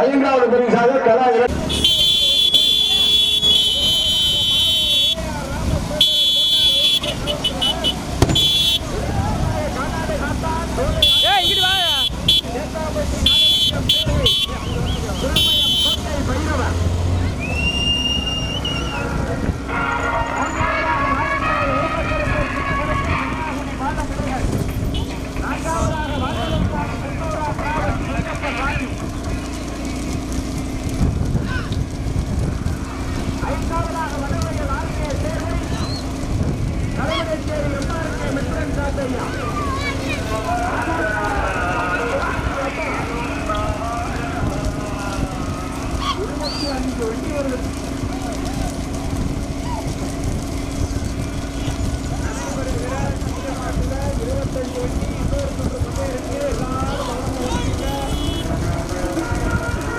ஐந்தாவது பரிசாக கலா இர- ஏய் இங்கிட்டு வா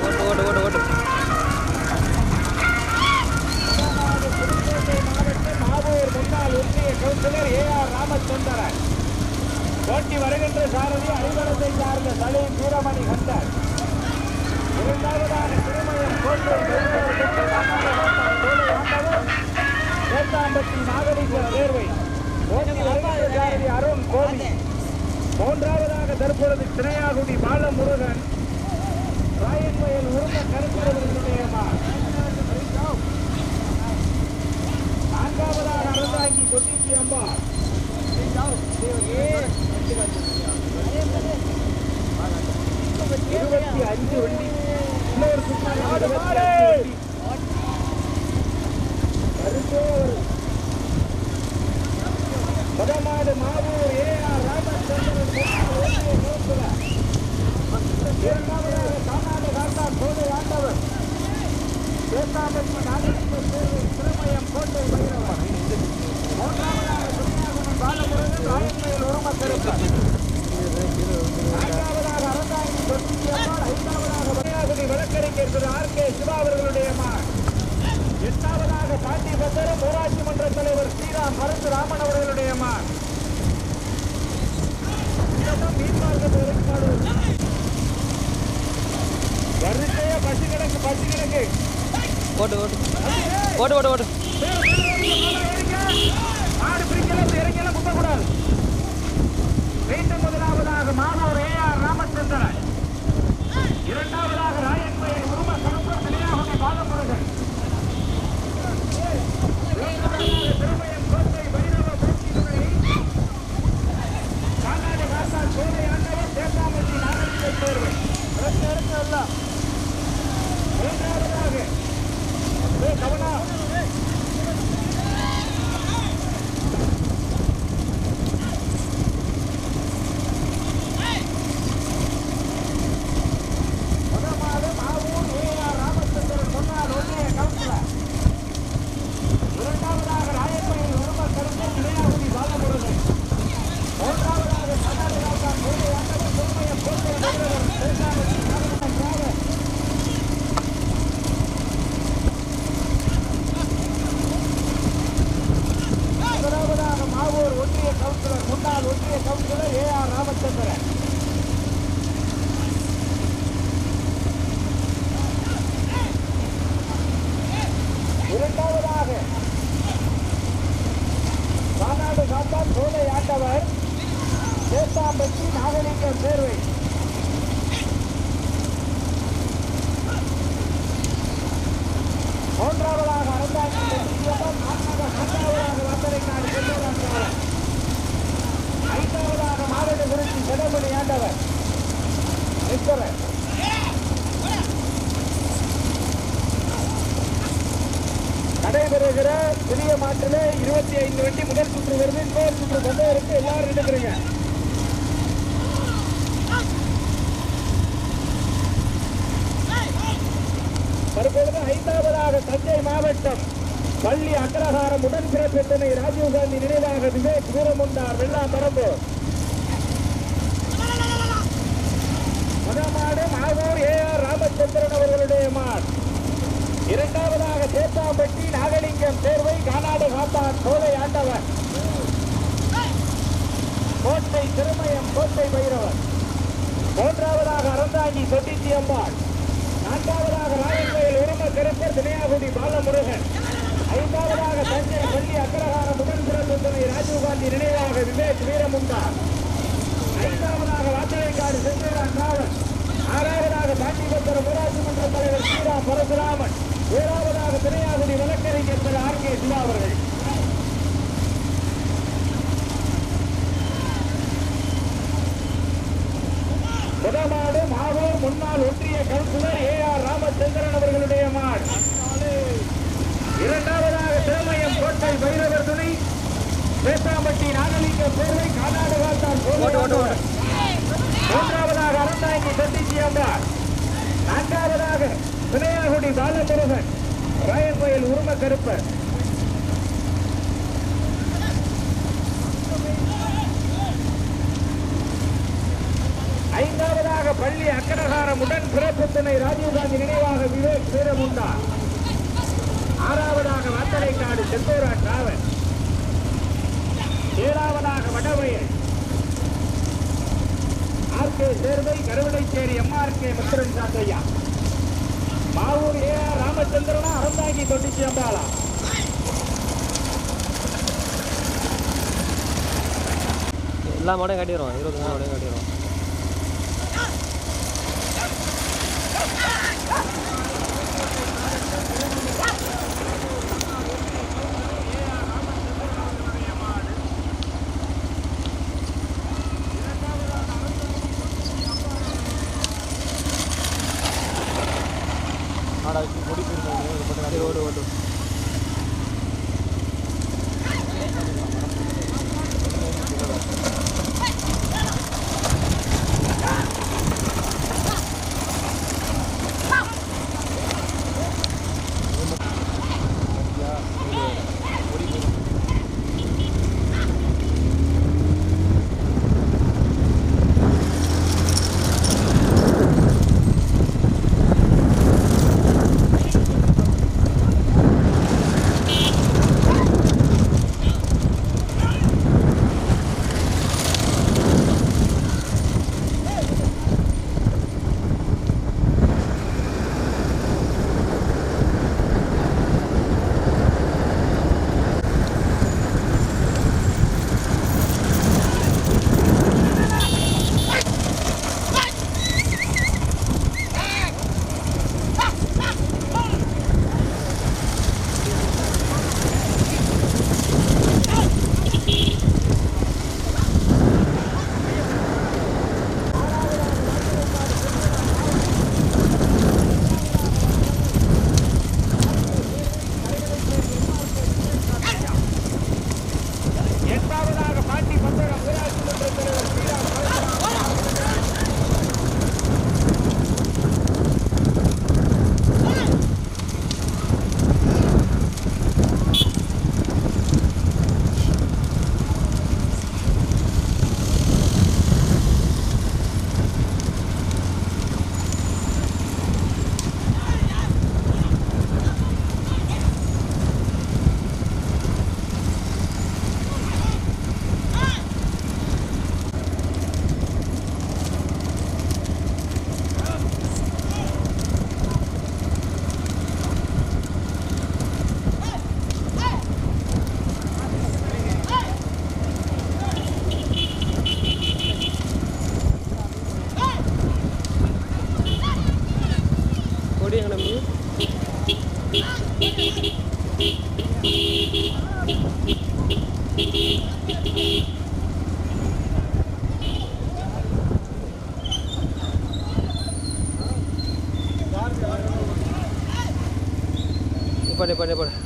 ஓட்டு ஓட்டு ஓட்டு ஓட்டு மாவூர் முன்னாள் ஒன்றிய கவுன்சிலர் ஏ ஆர் ராமச்சந்திரன் போட்டி வருகின்ற சாரதி அலுவலகத்தை சார்ந்த சலீம் வீரமணி கண்டர் இரண்டாவதாக திருமயம் கோட்டை சேத்தாம்பட்டி நாகரிக தேர்வை சாரதி அருண் கோவி மூன்றாவதாக தற்பொழுது திரையாகுடி பாலமுருகன். ராயன்வயல் உருந்த கருத்துடைய நான்காவதாக அறந்தாங்கி தொட்டிச்சி அம்பா இருபத்தி அஞ்சு வண்டி இன்னொரு சுற்று இருபத்தி அஞ்சு வண்டி. கருத்தே ஒரு முதமாடு மாவூர் ஏ ஆர் ராமச்சந்திரன் முன்னாள் ஒன்றிய கவுன்சிலர். இரண்டாவதாக கானாடு காண்டா கோதை ஆண்டவர் சேத்தாம்பட்டி நாகரிக தேர்வு திருமயம் கோட்டை பைரவன் மூன்றாவதாக துணியாகுமன் பாலமுருகன் ராயன்மயில் உருமக்கருப்பன் நான்காவதாக அரசாங்கி தொட்டியம்மாள் ஐந்தாவதாக வகையாகுடி வழக்கறிஞர் ஆர் கே சிவா அவர்களுடைய மகன் எட்டாவதாக பாண்டி பத்திரம் ஊராட்சி மன்ற தலைவர் ஸ்ரீராம் மருந்து ராமன் அவர்களுடைய மகன் வரிசையா பசி கிடக்கு பசி கிடக்கு ஓட்டு ஓட்டு ஓட்டு ஓட்டு ஓட்டு ஆடு பிரிக்கலாம் இறங்கலாம் முட்டக்கூடாது மீண்டும் முதலாவதாக மானூர் ஏ ஆர் ராமச்சந்திரன். இரண்டாவதாக ராயன்பயன் உரும கருப்பர் நிலையாகுடி பாலமுருகன் திருமயம் கோட்டை பைரவ போட்டித்துறை காலாடி ராசா சோலை ஆண்டவர் தேசாமட்டி நாகரிக தேர்வு பிரச்சனை இருக்கு எல்லாம். மூன்றாவதாக ஏய், கவனா முதலாவது மாவூர் ஏஆர் ராமச்சந்திரன் முன்னாள் ஒன்றிய கவுன்சிலர் இரண்டாவதாக ராயப்பையில் உரும கருப்பர் இளையாகுடி பாலமுருகன் மூன்றாவதாக கர்நாடகா கோவை ஆண்டவர் பொறுமைய கோட்டை வீரர் தேசாமட்டி நாகரிக திராவிடர் முதலாவதாக மாவூர் ஒன்றிய கவுன்சிலர் முன்னாள் ஒன்றிய கவுன்சிலர் ஏ ஆர் ராமச்சந்திரன் இரண்டாவதாக மாநாடு காத்தால் சோலை ஆண்டவர் சேத்தாம்பட்டி நாகலிங்கம் சேர்வை மூன்றாவதாக அறந்தாங்கி நான்காவதாக வந்தரைக்காடு செல்வராஜ் ஐந்தாவதாக மாவட்ட குறிச்சி செலமணி ஆண்டவர் நிற்கிறேன் நடைபெறுகிற புதிய மாட்டிலே இருபத்தி ஐந்து வண்டி முதல் சுற்று வருது இன்னொரு சுற்று கொண்டு இருக்கு. எல்லாரும் எடுக்கிறீங்க தற்பொழுது ஐந்தாவதாக தஞ்சை மாவட்டம் பள்ளி அக்ரஹாரம் உடன் பிறப்பித்தனை ராஜீவ்காந்தி நினைவாக விவேக் வீரமுண்டார் வெள்ளாம்பரம்பு. மதமாடு மாவூர் ஏ ஆர் ராமச்சந்திரன் அவர்களுடைய மாட். இரண்டாவதாக சேத்தாம்பட்டி நாகலிங்கம் தேர்வை கானாடு காத்தான் சோலை ஆண்டவர் கோட்டை திருமயம் கோட்டை பைரவர். மூன்றாவதாக அறந்தாங்கி தொட்டிச்சி அம்பாள். நான்காவதாக ராயன்கோயில் உரும கருப்பர் தினையாகுடி பாலமுருகன். ஐந்தாவதாக தஞ்சை பள்ளி அக்ரஹார முதன் பிறந்த துணை ராஜீவ்காந்தி நினைவாக விவேக் வீரமுண்டார் ஐந்தாவதாக வாத்தலைக்காடு செந்திரான் ராவன் ஆறாவதாக பாண்டிபத்திரம் ஊராட்சி மன்ற தலைவர் ஸ்ரீராம் பரசுராமன். ஏழாவதாக திரையாகுடி வழக்கறிஞர் திரு ஆர் கே சிவா அவர்கள். முதமாடு மாவூர் முன்னாள் ஒன்றிய கவுன்சிலர் ஏ ஆர் ராமச்சந்திரன் அவர்களுடைய மாடு. இரண்டாவதாக திருமயம் கோட்டை பைரவர் துணை பேத்தாம்பட்டி நாகலிங்க பேரை கர்நாடகாத்தான் ஓட்டு ஓட்டு ஓட்டு மூன்றாவதாக அறந்தாங்கி சத்திச்சி அம்பாள் நான்காவதாக விளையாகுடி பாலமுருகன் ராயன்கோயில் உரும கருப்பர். ஐந்தாவதாக பள்ளி அக்கரகாரம் உடன் பிறப்பு ராஜீவ்காந்தி நினைவாக விவேக் வீரமுண்டா ஆறாவதாக வத்தலைக்காடு செந்தூரா டிராவல். ஏழாவதாக Vadavayal. RK Servai Karuvadaicheri MRK Muthiran Sathaiya Mavur A R ராமச்சந்திரனா Aranthangi Thottichi அம்பாளா எல்லா மாடையும் கட்டிடுவோம் இருபத்தஞ்சு மாடையும் கட்டிடுவோம் dulu yang namanya. Depan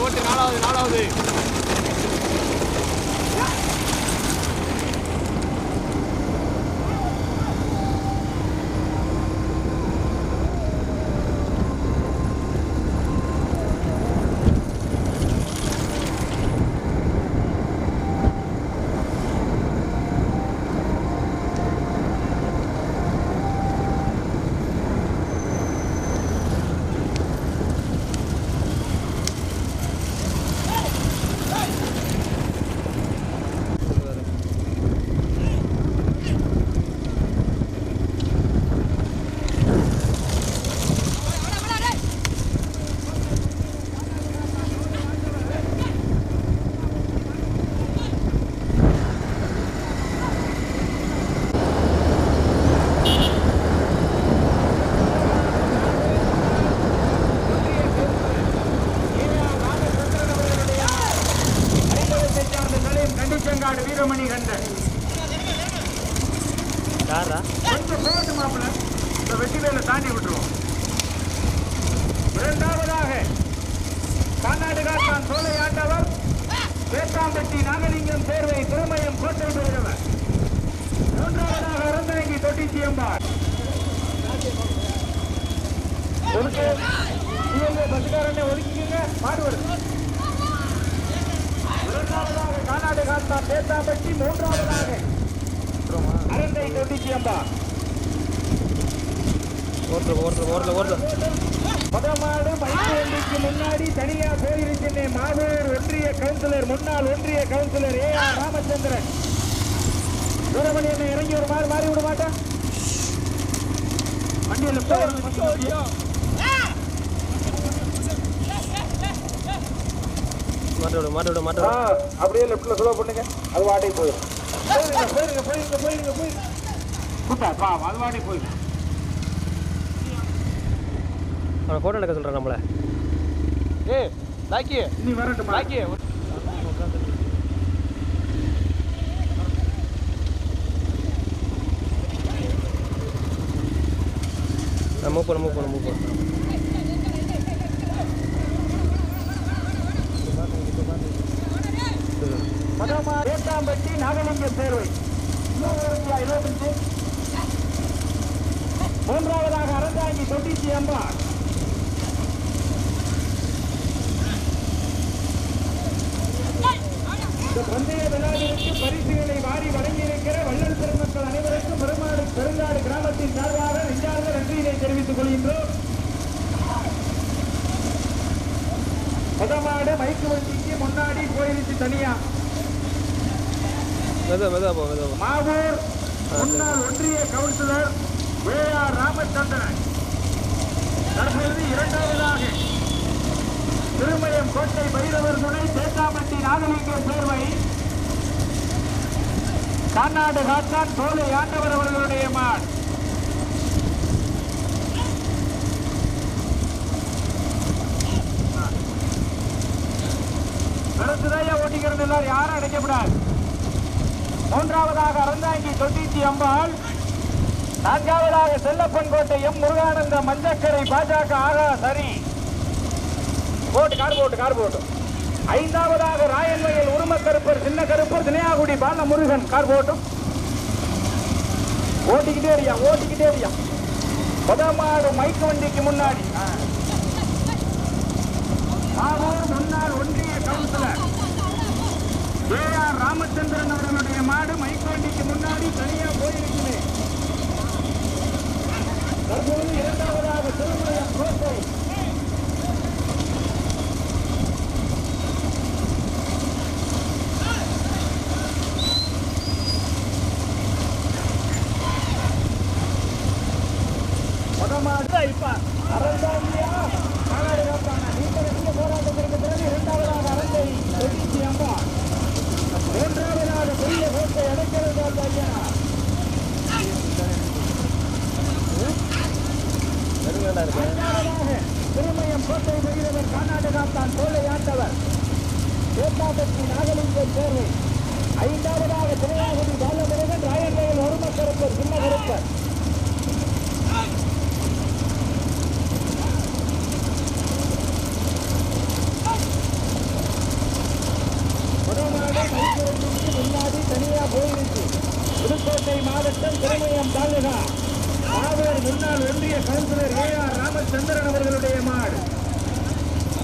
ஓட்டு நாலாவது நாலாவது கண்டிச்சங்காடு வீரமணி கண்டன் யாரா கொஞ்சம் போட்டு மாப்பிள்ள இந்த வெட்டி வேலை தாண்டி விட்டுருவோம் இரண்டாவதாக கர்நாடகாத்தான் சோலை ஆண்டவர் வேட்டாம்பட்டி நாகலிங்கம் தேர்வை திருமயம் கோட்டை பெறுகிறவர் மூன்றாவதாக அறந்தரங்கி தொட்டி அம்பார் ஒதுக்கு இவங்க மாடு வருது இரண்டாவதாக மூன்றாவதாக. அரண்டை மைக்கு முன்னாடி தனியா போயிருக்கின்ற மாவூர் ஒன்றிய கவுன்சிலர் முன்னாள் ஒன்றிய கவுன்சிலர் ஏ ஆர் ராமச்சந்திரன். என்ன இறங்கி ஒரு மாதிரி மாறி விட மாட்டேன். வண்டியில் மாட்ட விடு மாட்ட விடு மாட்ட விடு அப்படியே லெஃப்ட்ல ஸ்லோ பண்ணுங்க. அது வாடகை போயிடும். போயிருங்க போயிருங்க போயிருங்க போயிருங்க போயிருங்க. கூட்டா வா அது வாடகை போயிடும். அவனை ஃபோட்டோ எடுக்க சொல்கிறான் நம்மளை. ஏ லாக்கி. நீ வரட்டும் லாக்கி. நான் மூவ் பண்ண மூவ் பண்ண மூவ் பண்ண. வேட்டாம்பட்டி நாகலிங்க தேர்வை இருபத்தஞ்சு மூன்றாவதாக அரசாங்கி தொட்டிச்சி அம்மா இந்த பந்தய விழாவிற்கு பரிசுகளை வாரி வழங்கியிருக்கிற வள்ளல் பெருமக்கள் அனைவருக்கும் பெருமாடு பெருங்காடு கிராமத்தின் சார்பாக நெஞ்சார்ந்த நன்றியினை தெரிவித்துக் கொள்கின்றோம். முதமாடு மைக்கு வண்டிக்கு முன்னாடி போயிருச்சு தனியா. மெதுவா மெதுவா போ மெதுவா போ. மாவூர் முன்னாள் ஒன்றிய கவுன்சிலர் வே ஆர் ராமச்சந்திரன். தற்பொழுது இரண்டாவதாக திருமயம் கோட்டை பைரவர் துணை சேத்தாமட்டி நாகலிங்கம் சேர்வை. காநாடு காத்தான் சோலை ஆண்டவர் அவர்களுடைய மான். கருத்துதையா ஓட்டிக்கிறது எல்லாரும் யாரும் அடைக்கப்படாது. மூன்றாவதாக அறந்தாங்கி தொட்டிச்சி அம்பாள். நான்காவதாக செல்லப்பன் கோட்டை எம் முருகானந்த மஞ்சக்கரை பாஜக ஆகா சரி. போட்டு கார் போட்டு கார் போட்டு. ஐந்தாவதாக ராயன்வயல் உரும கருப்பர் சின்ன கருப்பர் தினையாகுடி பால முருகன் கார் போட்டும் ஓட்டிக்கிட்டே இருக்கியா ஓட்டிக்கிட்டே இருக்கியா? முதமாடு மைக்கு வண்டிக்கு முன்னாடி. ஆ. மாவூர் முன்னாள் ஒன்றிய கவுன்சிலர் ஏ ஆர் ராமச்சந்திரன் அவர்களுடைய மாடு மைக்கோண்டிக்கு முன்னாடி தனியாக போயிருக்குது தற்போது இரண்டாவதாக திருமணம் கோட்டை. நெருங்கடா இருக்கு திருமயம் கோட்டை பெறுகிறவர் கர்நாடகா தான் தோலை ஆண்டவர் சேத்தாபட்டி நாகலிங்கம் தேர்வு ஐந்தாவதாக திருநாகுடி பாலமுருகன் ராயன்வயல் ஒருமக்கருப்பர் சின்ன முன்னாடி தனியா புதுக்கோட்டை மாவட்டம் திருமயம் தாலுகா. மாவீர் முன்னாள் ஒன்றிய கவுன்சிலர் ஏ ஆர் ராமச்சந்திரன் அவர்களுடைய மாடு.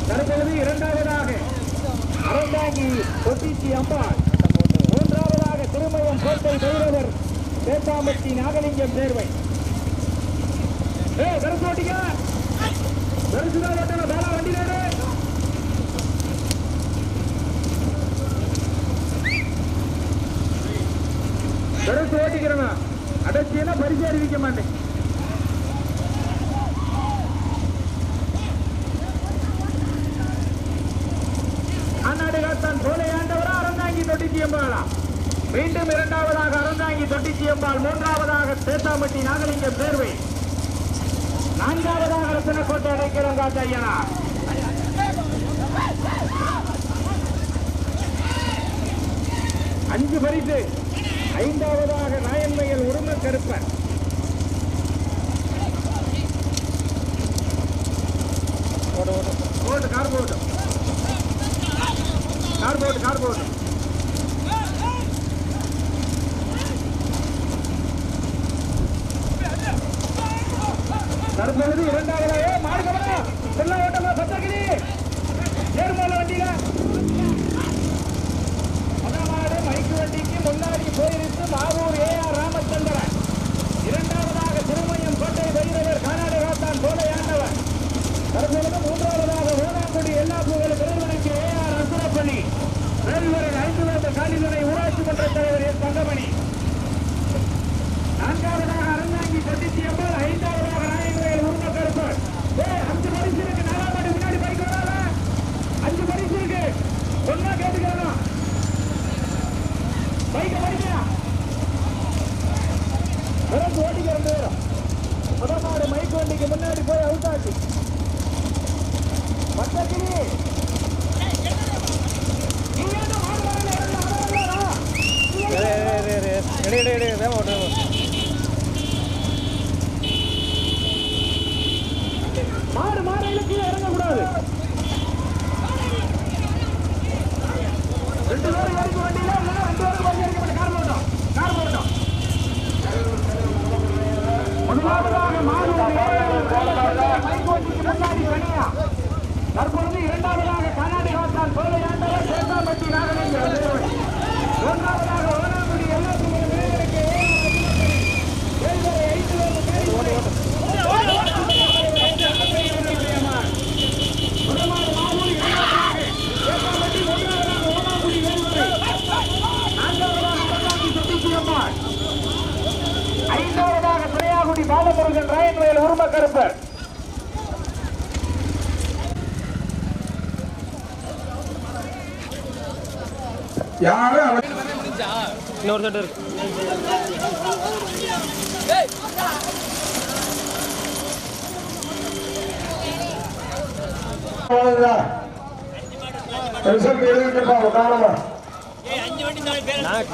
தற்பொழுது இரண்டாவதாக அரண்டாங்கி தொட்டிச்சி அம்பாள். மூன்றாவதாக திருமயம் கோட்டை பைரவர் பேத்தாம்பட்டி நாகலிங்கம் சேர்வை. ஏ பெருசு ஓட்டிக்க. பெருசுதான் வண்டி நேரு பெருசு ஓட்டிக்கிறவா அடைச்சினா பரிசு அறிவிக்க மாட்டேன். அந்நாடு காத்தான் சோலை ஆண்டவரா அறந்தாங்கி தொட்டிச்சி அம்பாளா மீண்டும் இரண்டாவதாக அறந்தாங்கி தொட்டிச்சி அம்பாள் மூன்றாவதாக சேத்தாம்பட்டி நாகலிங்கம் சேர்வை. நான்காவதாக ரத்தனக்கோட்டை அடைக்கிறோம் காத்தையனா அஞ்சு பரிசு. ஐந்தாவதாக நாயன்மையில் உரும கருப்பன் ஓடு ஓடு. போட்டு கார் போட்டு கார் போட்டு கார் போட்டு தற்பொழுது இரண்டாவதாக மாடுகளா எல்லா ஓட்டமா சத்தகிரி ஏர்மோல வண்டியில முதலாவது மைக்கு வண்டிக்கு முன்னாடி போயிருக்கு. மாவூர் ஏ ஆர் ராம இரண்டாவதாக திருமயம் கோட்டை வைரவர் கர்நாடகா தான் சோலையாண்டவர் தற்பொழுது மூன்றாவதாக ஓனாங்குடி எல்லா புகழ் பெருமனுக்கு ஏ ஆர் அசுரப்பள்ளி வேல்வரின் ஐந்து வேந்த காலிதுணை ஊராட்சி மன்ற தலைவர் எஸ் தங்கமணி நான்காவதாக அறந்தாங்கி தொட்டிச்சி அம்பாள் ஐந்தாவதாக நாயகவேல் உரும கருப்பர் ஏ அஞ்சு பரிசு இருக்கு நாலாம் மாடி முன்னாடி பைக் வராத அஞ்சு பரிசு இருக்கு ஒன்னா கேட்டுக்கலாம் பைக்கை படிக்கா பிறகு ஓட்டிக்க ரெண்டு பேரும் முதமாடு மைக் வண்டிக்கு முன்னாடி போய் அவுட் ஆச்சு பக்கத்திலே நீங்க என்ன மாடு வரல, வரல, வரல, வரல. வேகமாக எடு இன்னொரு செட்டு இருக்கு. கவனமா நான்